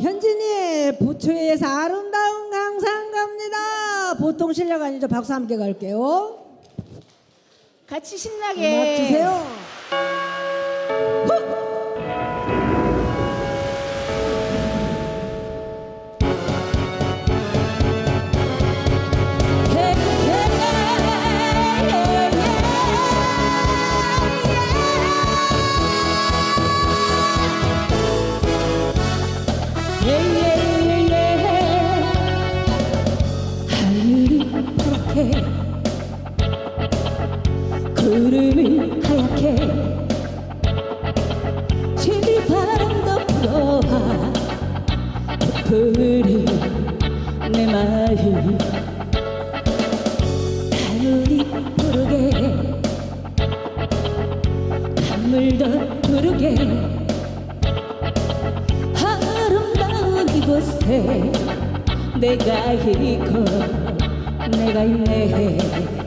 현진이 부처에서 아름다운 강산 갑니다. 보통 실력 아니죠. 박수 함께 갈게요. 같이 신나게 주세요. 부풀이 내 마음 하늘이 부르게 강물도 부르게. 아름다운 이곳에 내가 있고 내가 있네